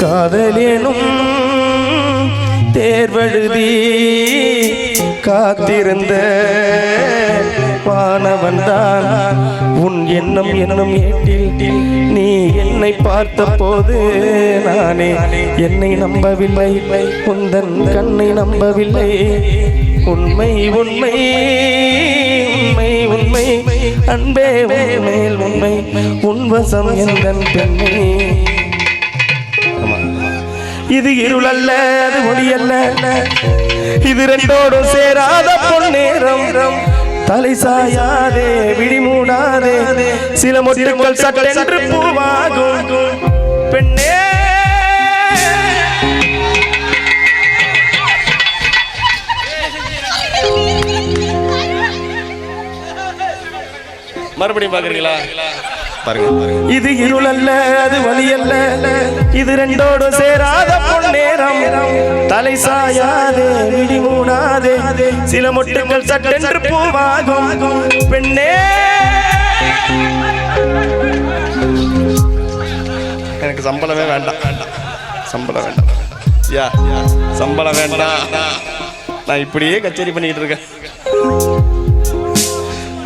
காதலேனும் தேர்வழுதி காத்திருந்த வானவன் தான் உன் எண்ணம் என்னும் ஏட்டில் நீ என்னை பார்த்த போது நானே என்னை நம்பவில்லை. உந்தன் கண்ணை நம்பவில்லை. உண்மை உண்மை உண்மை உண்மை. அன்பே மேல் உண்மை. உன்வசம் எந்தன் பெண்ணே. இது இருளல்ல அது ஒளியல்ல. இது ரெண்டோடும் சேராத பொன்னேரம். தலை சாயாதே விழிமூடாதே சில மொட்டுக்கள் சட்டென்று பூவாகும். பெண்ணே. மறுபடியும் பாக்குறீங்களா பாருங்க. இது இருளல்ல அது வழியல்ல இது ரெண்டோடும் சேராத பொன்னேரம். தலை சாயாதே விழி மூடாதே. சில மொட்டுக்கள் சட்டென்று பூவாகும். பெண்ணே. எனக்கு சம்பளமே வேண்டாம். வேண்டாம் சம்பளம் வேண்டாம். யா சம்பளம் வேண்டாம். நான் இப்படியே கச்சேரி பண்ணிட்டு இருக்கேன்.